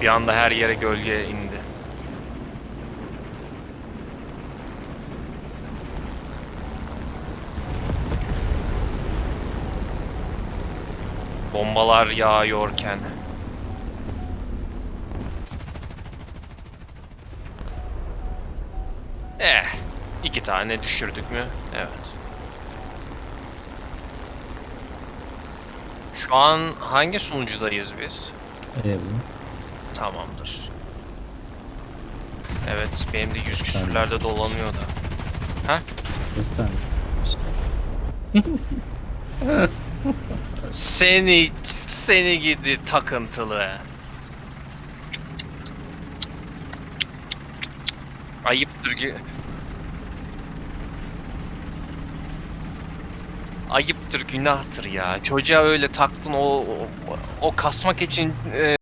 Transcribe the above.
Bir anda her yere gölge indi. Bombalar yağıyorken. Eh, iki tane düşürdük mü? Evet. Şu an hangi sunucudayız biz? Ee, Tamamdır. Evet, benim de yüz küsürlerde dolanıyor da. göster. Seni, seni gidi takıntılı. Ayıptır ki... Ayıptır, günahtır ya. Çocuğa öyle taktın o o, o kasmak için e,